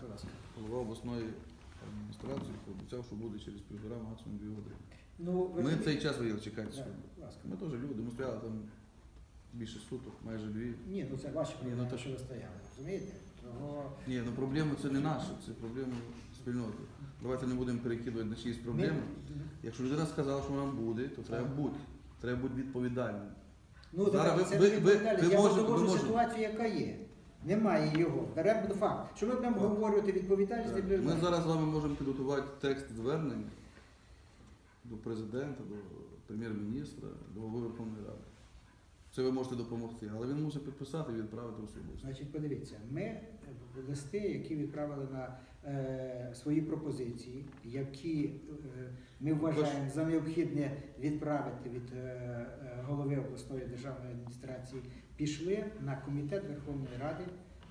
будь ласка. голова обласної адміністрації пообіцяв, що буде через півтора, максимум дві години. Ну, ви Ми розумієте- цей час виїхали чекати сьогодні. будь ласка. Ми теж люди, ми стояли там більше суток, майже дві. Ні, ну це ваші проблеми, ну то- що ви стояли, розумієте? Того... Ні, ну проблема це не наша, це проблема спільноти. Давайте не будемо перекидувати на чиїсь проблеми. Ми- Якщо людина сказала, що вона буде, то треба Так. бути. Треба бути відповідальним. Ну, Зараз давайте, ви- це ви- не ви- відповідальність. ви Я можете- ви можете. ситуацію, яка є. Немає його. Беремо факт. Що ми будемо Так. говорити відповідальність Так. Ми зараз з вами можемо підготувати текст звернення до президента, до прем'єр-міністра, до голови Верховної Ради. Це ви можете допомогти, але він мусить підписати і відправити особисто. Значить, подивіться, ми листи, які відправили на е, свої пропозиції, які е, ми вважаємо за необхідне відправити від е, е, голови обласної державної адміністрації, пішли на комітет Верховної Ради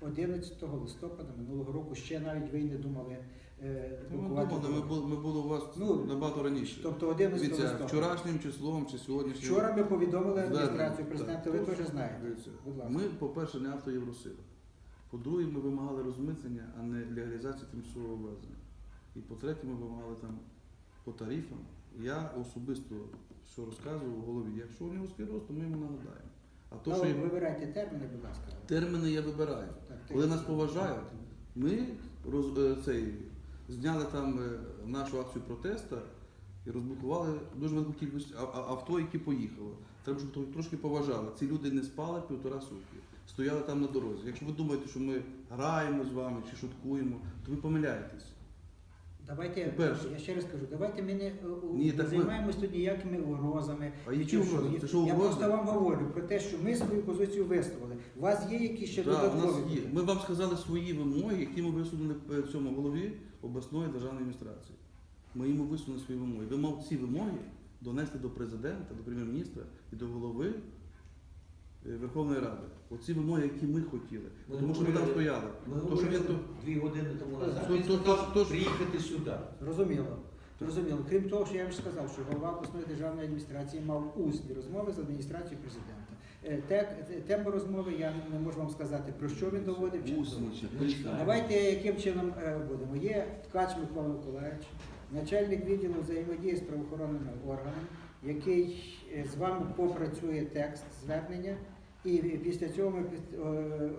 11 листопада минулого року. Ще навіть ви не думали е, Ну, Ми блокувати думали, ми були, ми були у вас Ну, набагато раніше. Тобто 11 Дивіться, листопада. вчорашнім числом чи сьогоднішнім. Вчора ми повідомили Звернення. адміністрацію президента, ви теж знаєте. Дивіться, Будь ласка. Ми, по-перше, не автоєвросила. По-друге, ми вимагали розмитнення, а не легалізації тимчасового ввезення. І по-третє, ми вимагали там по тарифам. Я особисто що розказував голові, якщо у нього склероз, то ми йому нагадаємо. А то, що Ну, вибирайте терміни, будь ласка. терміни я вибираю. Так, Коли нас поважають, ми роз, е, цей, зняли там е, нашу акцію протесту і розблокували дуже велику кількість а- а- авто, які поїхали. Треба, щоб тро- трошки поважали. Ці люди не спали півтора сутки, стояли там на дорозі. Якщо ви думаєте, що ми граємо з вами чи шуткуємо, то ви помиляєтесь. Давайте, По-перше. я ще раз кажу, давайте ми не, е, у- Ні, так займаємось тут ніякими угрозами. А які угрози? Це що, я угрози? просто вам говорю про те, що ми свою позицію висловили. У вас є якісь ще Да, у нас додаткові? є. Ми вам сказали свої вимоги, які ми висунули е, цьому голові обласної державної адміністрації. Ми йому висунули свої вимоги. Ви мав ці вимоги донести до президента, до прем'єр-міністра і до голови Верховної Ради. Оці вимоги, які ми хотіли. Ми Тому що ми там стояли. Ми То, що він то- дві години тому назад. То- то- то- приїхати сюди. Зрозуміло. Зрозуміло. Крім того, що я вже сказав, що голова обласної державної адміністрації мав усні розмови з адміністрацією президента. Е, те- Тему розмови я не можу вам сказати, про що він доводив. чи Усні. Давайте яким чином е, будемо. Є Ткач Микола Миколаївич, начальник відділу взаємодії з правоохоронними органами, який е, з вами попрацює текст звернення, і після цього ми під- е,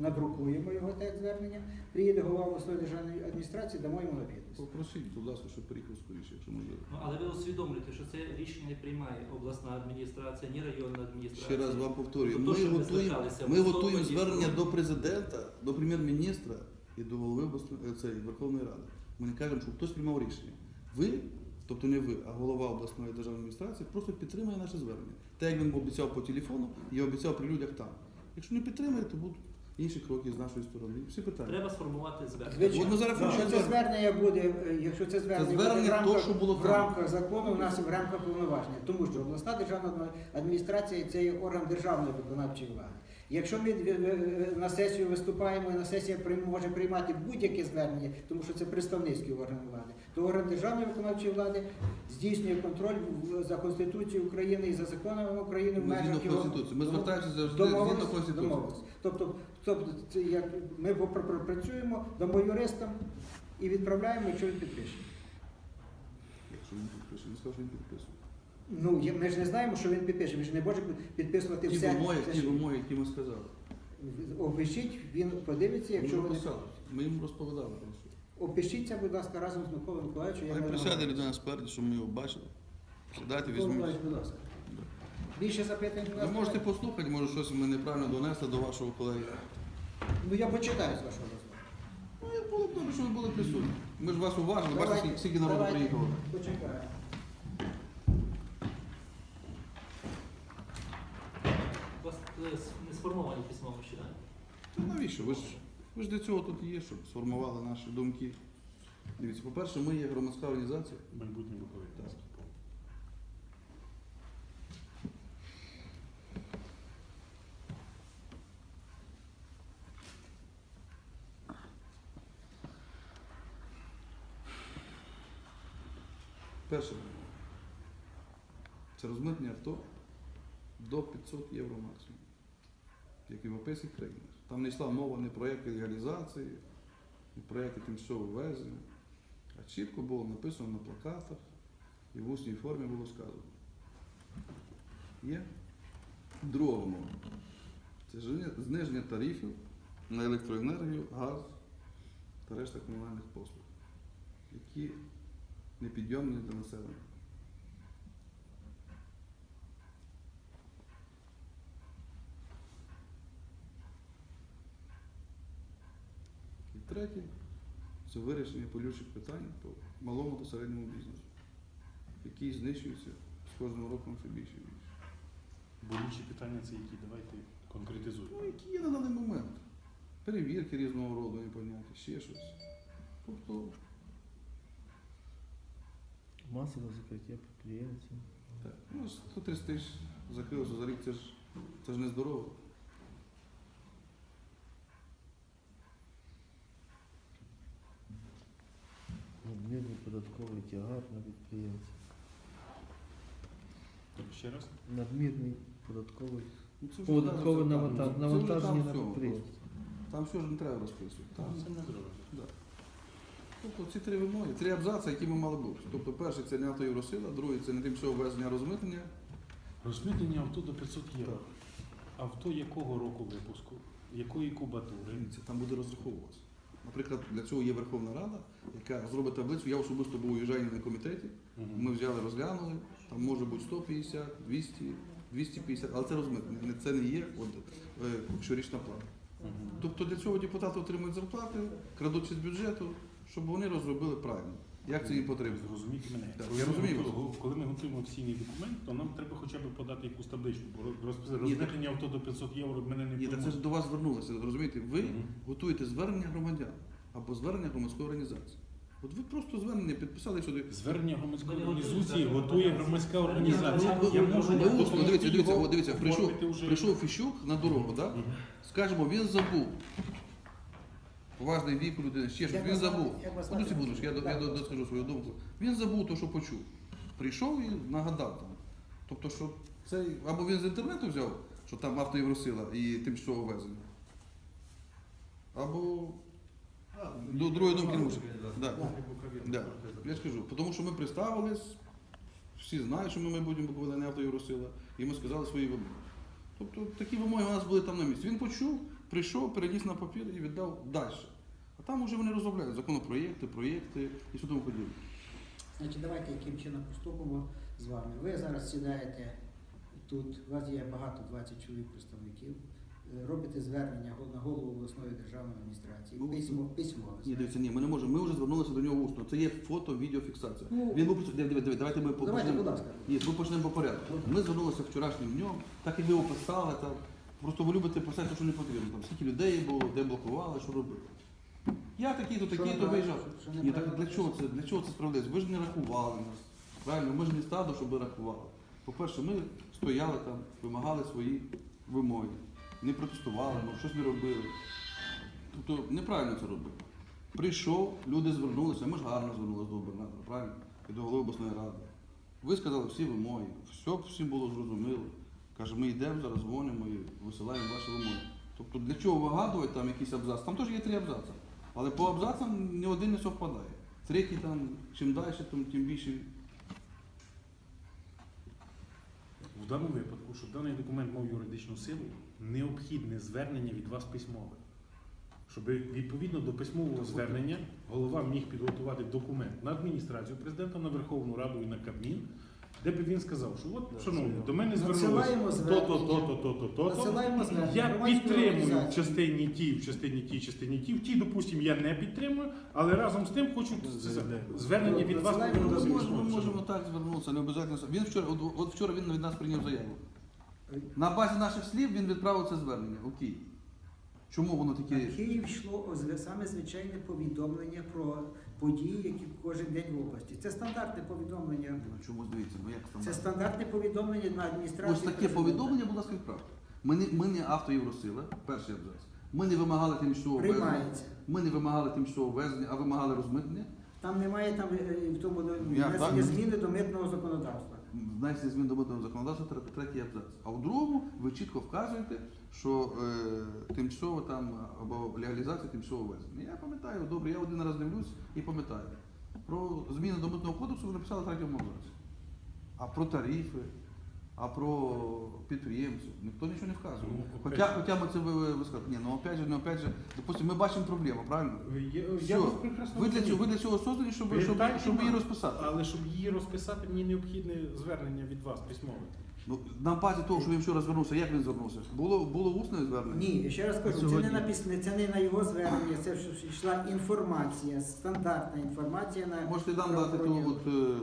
надрукуємо його текст звернення. Приїде голова обласної державної адміністрації, дамо йому необхідність. Попросіть, будь ласка, щоб приїхав скоріше, якщо можливо. Ну, але ви усвідомлюєте, що це рішення не приймає обласна адміністрація, ні районна адміністрація. Ще раз вам повторюю, Тобто, ми ми готуємо, ми готуємо звернення до президента, до прем'єр-міністра і до голови обласної- е, Верховної Ради. Ми не кажемо, що хтось приймав рішення. Ви, тобто не ви, а голова обласної державної адміністрації, просто підтримує наше звернення. Так як він обіцяв по телефону і обіцяв при людях там. Якщо не підтримує, то будуть інші кроки з нашої сторони. Всі питання. Треба сформувати звернення. От ми зараз якщо це звернення буде, е, якщо це звернення, звернення буде в рамках, то, що було в там. рамках закону, у нас в рамках повноваження, тому що обласна державна адміністрація це є орган державної виконавчої влади. Якщо ми е, е, на сесію виступаємо, і на сесія може приймати будь-яке звернення, тому що це представницький орган влади, то орган державної виконавчої влади здійснює контроль за Конституцією України і за законами України в Ми межах його Конституції. Ми звертаємося домовились, згідно Конституції. Тобто, тобто як ми пропрацюємо, дамо юристам і відправляємо, якщо він підпише. Якщо він підпише, сказав, що він підписує. Ну, є- ми ж не знаємо, що він підпише. Ми ж не можемо підписувати Ті все. вимоги, Це ті ж- вимоги, які ми сказали. Опишіть, він подивиться, якщо Ми ви не... написали. Ми їм розповідали про що. Опишіться, будь ласка, разом з Миколою Миколаївичем. я Хай не присяде людина спереду, щоб ми його бачили. Сідайте, Микола візьміть. Миколаївич, будь ласка. Більше запитань, будь Ви ласка. можете послухати, може щось ми неправильно донесли до вашого колеги. Ну, я почитаю з вашого дозволу. Ну, було б добре, що ви були присутні. Ми ж вас уважили, бачите, Давайте, скільки- народу давайте. приїхало. Почекаю. У вас е, не сформовані письмово ще, так? Та навіщо? Ви ж, ви ж для цього тут є, щоб сформували наші думки. Дивіться, по-перше, ми є громадська організація. Майбутнє виховання. Так. Перше. Це розмитнення авто до 500 євро максимум, як в європейських країнах. Там не йшла мова ні про які легалізації, і проєкти тимчасового ввезення. А чітко було написано на плакатах і в усній формі було сказано. Є? Друга умова. Це зниження тарифів на електроенергію, газ та решта комунальних послуг, які непідйомні для населення. І третє це вирішення болючих питань по малому та середньому бізнесу, який знищується з кожним роком все більше і більше. Болючі питання це які? Давайте конкретизуємо. Ну, які є на даний момент. Перевірки різного роду, непоняття, ще щось. Тобто, Масове закриття підприємців. так, ну, 130 тисяч закрилося за рік, це ж, це ж не Надмірний податковий тягар на підприємців. Ще раз. Надмірний податковий Ну, це вже податкове там, наванта- це вже навантаження там на всього підприємство. просто. Там все ж не треба розписувати. Там, Це не зробимо. да. Тобто ці три вимоги, три абзаци, які ми мали бути. Тобто перший це не автоєвросила, другий це не тимчасове ввезення розмитнення. Розмитнення авто до 500 євро. Авто якого року випуску? Якої кубатури? Це там буде розраховуватися. Наприклад, для цього є Верховна Рада, яка зробить таблицю. Я особисто був у Южайні на комітеті. Ми взяли, розглянули, там може бути 150, 200, 250, але це. Не- Це не є от, е, щорічна плата. Тобто для цього депутати отримують зарплати, крадуть з бюджету, щоб вони розробили правильно. Як це їм потрібно? Зрозумійте мене. Так, Коли я ми розумію вас. Коли ми готуємо офіційний документ, то нам треба хоча б подати якусь табличку, бо роз- Ні, розмитнення авто до 500 євро мене не Ні, та це ж до вас звернулося. Розумієте, ви Мгм. готуєте звернення громадян або звернення громадської організації. От ви просто звернення підписали сюди. Звернення громадської організації готує громадська організація. ну, Я ну, можу ну, дивіться, дивіться, його от дивіться, прийшов, оформити вже. прийшов фіщук на дорогу, так? Скажемо, він забув. Поважний вік у людини, ще щось, він забув. Одну секундочку, я, я доскажу свою думку. Він забув те, що почув. Прийшов і нагадав там. Тобто, що це або він з інтернету взяв, що там автоєвросила і тимчасове ввезення. Або до другої думки не може. Да. Да. Я ж кажу, тому що ми представились, всі знають, що ми майбутньому були не автоєвросила, і ми сказали свої вимоги. Тобто такі вимоги у нас були там на місці. Він почув, прийшов, переніс на папір і віддав далі. А там вже вони розробляють законопроєкти, проєкти і все тому подібне. Значить, давайте яким чином поступимо з вами. Ви зараз сідаєте тут, у вас є багато 20 чоловік представників, е, робите звернення на голову обласної державної адміністрації, Ну, письмо, письмове. Ні, дивіться, ні, ми не можемо. Ми вже звернулися до нього усно. Це є фото, відеофіксація. Ну, Він був диви, диви, давайте ми Давайте, почнемо. будь ласка. Ні, ми почнемо по порядку. Ми звернулися вчорашнім днем, так як ви описали, там. Просто ви любите писати, що не потрібно. Там скільки людей було, де блокували, що робили. Я такий-то, такий-то виїжджав. Ні, так для чого це? Для чого це справедливість? Ви ж не рахували нас. Правильно, ми ж не стадо, щоб ви рахували. По-перше, ми стояли там, вимагали свої вимоги. Не протестували, може, щось не робили. Тобто неправильно це робили. Прийшов, люди звернулися, ми ж гарно звернулися до губернатора, правильно? І до голови обласної ради. Ви сказали всі вимоги, все всім було зрозуміло. Каже, ми йдемо зараз, дзвонимо і висилаємо ваші вимоги. Тобто для чого вигадувати там якийсь абзац? Там теж є три абзаци. Але по абзацам ні один не совпадає. Третій там, чим далі, тим, тим більше. В даному випадку, щоб даний документ мав юридичну силу, необхідне звернення від вас письмове. Щоб відповідно до письмового звернення голова міг підготувати документ на адміністрацію президента, на Верховну Раду і на Кабмін, де б він сказав, що от, шановні, до мене звернулося то-то, то-то, то-то, то-то. Звернення Я громадської підтримую в організації. частині ті, в частині ті, в частині ті. В ті, допустимо, я не підтримую, але разом з тим хочу звернення від вас Надсилаємо Ми можемо, ми можемо так звернутися, не обов'язково. Він вчора, от, от вчора він від нас прийняв заяву. На базі наших слів він відправив це звернення. Окей. Чому воно На таке? Київ йшло саме звичайне повідомлення про події, які кожен день в області. Це стандартне повідомлення. Ну, Чому дивіться, ну як Це стандартне повідомлення на адміністрацію. Ось таке президента. повідомлення, будь ласка, відправте. Ми не, ми не автоєвросила, перший абзац. Ми не вимагали тимчасового ввезення. Приймається. Ми не вимагали тимчасового ввезення, а вимагали розмитнення. Там немає там е, в тому внесення зміни до митного законодавства. Внесення змін до митного законодавства третій абзац. А в другому ви чітко вказуєте, що е, тимчасово там або легалізація тимчасово ввезення. Я пам'ятаю, добре, я один раз дивлюсь і пам'ятаю. Про зміни до митного кодексу ви написали в третьому абзаці. А про тарифи, а про підприємців ніхто нічого не вказує. Ну, Хоча, опять хоча ми це ви, ви, ви сказали, ні, ну опять же, ну опять же, допустим, ми бачимо проблему, правильно? Я, я вас прекрасно Ви для розумію. цього, ви для цього создані, щоб, щоб, так щоб її розписати. Але щоб її розписати, мені необхідне звернення від вас письмове. Ну, на базі того, що він вчора звернувся, як він звернувся? Було, було усне звернення? Ні, ще раз кажу, це Сьогодні. не написано, це не на його звернення, це ж йшла інформація, стандартна інформація на Можете нам дати то, правоохоронні- от, е,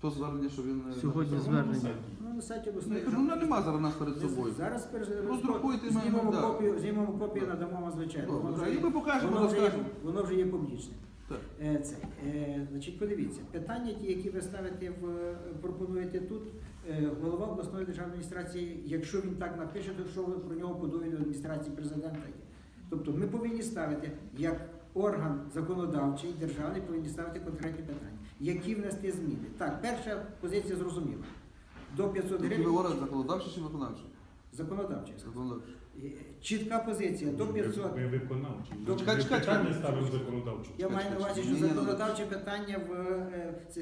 то звернення, що він... е, Сьогодні написав? звернення. Ну, на сайті Ну, обласної я кажу, ну, нема зараз нас перед собою. Зараз перш Роздрукуйте мене, знімемо да. копію, знімемо копію, надамо вам звичайно. Добре, Воно да, вже і ми покажемо, воно вже є, розкажемо. воно вже є публічне. Так. Е, Це, е, значить, подивіться, питання, ті, які ви ставите в пропонуєте тут, е, голова обласної державної адміністрації, якщо він так напише, то що ви про нього подують до адміністрації президента є. Тобто ми повинні ставити як орган законодавчий, державний, повинні ставити конкретні питання. Які внести зміни? Так, перша позиція зрозуміла. До 500 Які ви гривень законодавчий чи виконавчий? законодавчий. Законодавчий. Чітка позиція до 500. Ви виконавчі. До- Ви Чекай, чекай, питання ставимо законодавчо. Я маю на увазі, що Ні, ні, ну, законодавче питання в е, це,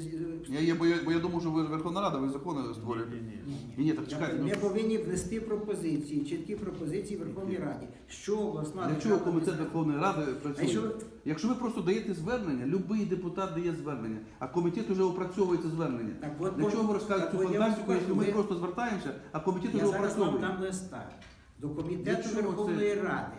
Я, є, бо, я, бо я думав, що ви ж Верховна Рада, ви закони створюєте. ні, ні. Ні, ні, так чекайте. Ми Ну, повинні внести пропозиції, чіткі пропозиції Верховній Раді. Що обласна для чого комітет Верховної Ради А працює? якщо Якщо ви просто даєте звернення, будь-який депутат дає звернення, а комітет вже опрацьовує це звернення. так, от, Для чого ви розказуєте так, цю от я вам фантастику, якщо ми ви- просто звертаємося, а комітет Я зараз вам опрацьовує? дам листа до Для комітету чого Верховної це? Ради,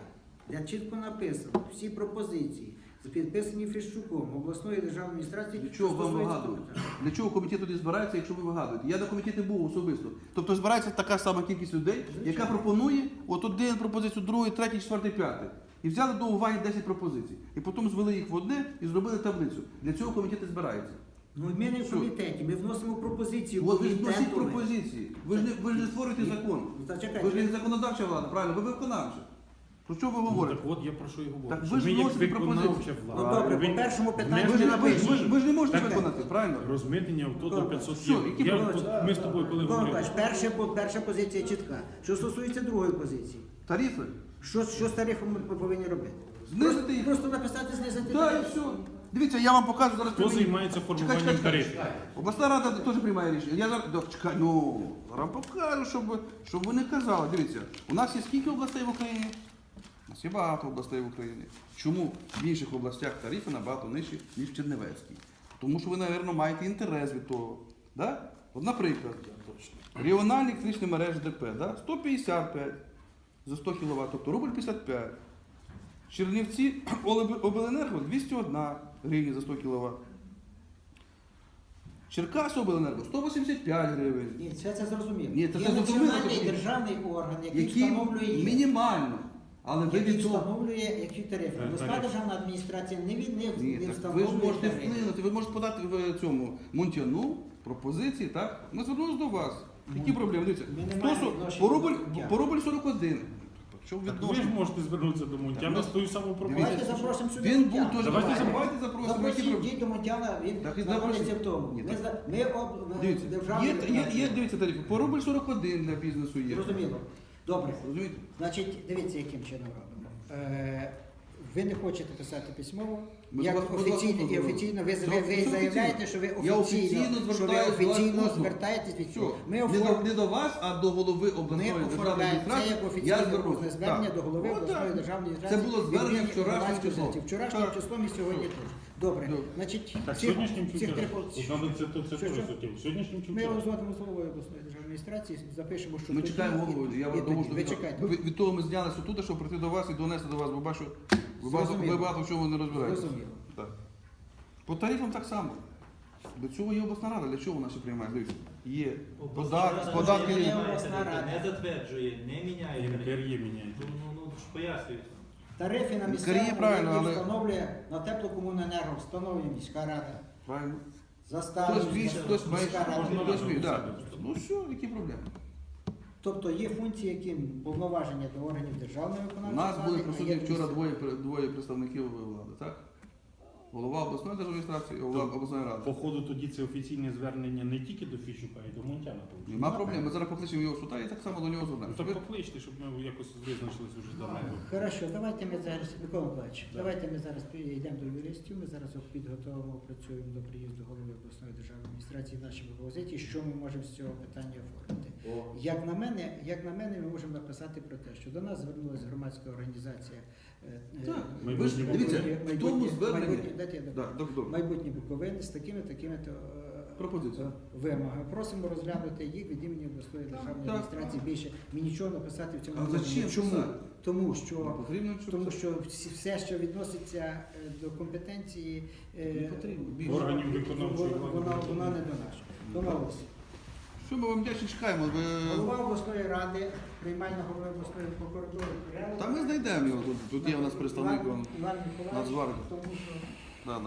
де чітко написано всі пропозиції, підписані Фріщуком, обласної державної адміністрації. Для чого вам вигадувати? комітету. Для чого комітет тоді збирається, якщо ви вигадуєте? Я на комітеті був особисто. Тобто збирається така сама кількість людей, яка пропонує от один пропозицію, другий, третій, четвертий, п'ятий. І взяли до уваги 10 пропозицій. І потім звели їх в одне і зробили таблицю. Для цього комітет і збирається. Ну, ми не в комітеті, ми вносимо пропозиції От ви ж комітету. пропозиції. Ви ж не, ви ж не створюєте закон. Ну, та Ви ж не законодавча влада, правильно, ви виконавча. Про що ви Ну, говорите? так от я про що і говорю. Так Що ви ж як вносите виконавча пропозиції. Ну влада. добре, ви по першому питанню Ви ж, не- ви, ж, ви, ж, ви ж не можете Так. виконати, правильно? розмитнення авто до 500 Все, євро. які Я- пропозиції? Ми з тобою коли Микола говорили. Миколаївич, перша, по- перша позиція чітка. Що стосується другої позиції, Тарифи? що, що з тарифом ми повинні робити? Знизити Просто, їх. просто написати знизити Так, і тариф. все. Дивіться, я вам покажу зараз. Хто займається формуванням чекай, чекай. тарифів? Обласна рада теж приймає рішення. Я зараз чекай, ну зараз покажу, щоб, ви- щоб ви не казали. Дивіться, у нас є скільки областей в Україні? У нас є багато областей в Україні. Чому в інших областях тарифи набагато нижчі, ніж в Чернівецькій? Тому що ви, мабуть, маєте інтерес від того. Да? От, наприклад, регіональні електричні мережі ДП, да? 155 за 100 кВт, тобто рубль 55. Чернівці обленерго 201 гривні за 100 кВт. Черкас обленерго 185 гривень. Ні, це, це зрозуміло. Ні, це Є це зрозуміло, національний державний орган, який Які встановлює їх. мінімально. Але ви який від того. встановлює які тарифи. Е, державна адміністрація не, від, не, Ні, не так ви встановлює ж можете тарифи. вплинути, ви можете подати в цьому Мунтяну пропозиції, так? Ми звернулися до вас. Які проблеми? Дивіться, Ми не маємо со- відношення по рубль, Мунтяна. по рубль 41. Що Так ви ж можете звернутися до Мунтяна Так, з тою самою Давайте пропозицією. запросимо сюди Він був Мунтяна. теж. Давайте Давайте, запросимо. давайте запросимо. які Запросіть, проблеми? діть до Мунтяна, він Так і знаходиться запросіть. в тому. Ні, Ми, так- за- ми об, Дивіться, є, є, є, дивіться тарифи. По рубль 41 для бізнесу є. Зрозуміло. Добре. Розумієте? Значить, дивіться, яким чином робимо. Е, ви не хочете писати письмово. Як офіційно, і офіційно ви, ви, ви заявляєте, що ви офіційно, офіційно що ви звертаюсь до вас офіційно усно. звертаєтесь від цього. Ми, Не, до, не до вас, а до голови ми обласної державної оформляємо це адміністрації. як Я офіційне звернусь. звернення Так. до голови От обласної державної Це адміністрації. було звернення від вчорашнім громадської числом. Вчорашнім числом і сьогодні теж. Добре. Добре. Значить, Так, всіх- сьогоднішнім всіх три- От надо це, це, це Що, що? суттєво. Сьогоднішнім Ми його вчора? зводимо з головою обласної державної адміністрації, запишемо, що Ми тоді, чекаємо і- голову. Я і тоді. що Ви чекайте. від, від того ми знялися тут, щоб прийти до вас і донести до вас, бо бачу, ви багато, Зрозуміло. ви багато в чому не розбираєтеся. Зрозуміло. Так. По тарифам так само. До цього є обласна рада. Для чого вона ще приймає? Дивіться, є податки, рада податки не є. Обласна рада. Не затверджує, не міняє. Тарифи. НКРЄ міняє. Ну, ну, ну, ж пояснюють. Тарифи на місцеві правильно, але- встановлює на теплокомуненерго, встановлює міська рада. Правильно. Заставлює Хтось більше, хтось міська менше, рада. хтось більше. Да. Ну що, які проблеми? Тобто є функції, які повноваження до органів державної У виконавчої нас були влади, а присутні вчора місцеві. двоє, двоє представників влади, так? Голова обласної державної адміністрації, голова Так. обласної ради. Походу тоді це офіційне звернення не тільки до Фіщука, а й до Монтяна. виходить. Нема проблем. Ми зараз покличемо його сюди і так само до нього Ну, звернемося. так покличте, щоб ми якось визначились уже з даною. Хорошо, давайте ми зараз, Микола Миколаївич, Да. давайте ми зараз йдемо до юристів, ми зараз от підготовимо, працюємо до приїзду голови обласної державної адміністрації наші пропозиції, що ми можемо з цього питання оформити. Як на мене, як на мене, ми можемо написати про те, що до нас звернулася громадська організація. е, е, Так, будемо- дивіться, майбутнє- в тому майбутнє- дайте я Да, добре, добре. майбутні Буковини з такими такими то е. Просимо розглянути їх від імені обласної державної так, адміністрації. Більше ми нічого написати в цьому А зачем Чому? Тому що потрібно тому що все, що відноситься до компетенції Не потрібно. Більше. Органів виконавчої вона, влади. вона, вона не до нашого. Домовилися. Що ми вам вдячні чекаємо? Ви... Голова обласної ради, приймальна голова обласної прокуратури. Та ми знайдемо його. Тут, тут є у нас представник. Іван, Іван Миколаївич, Нацгвардії. тому що Да, да.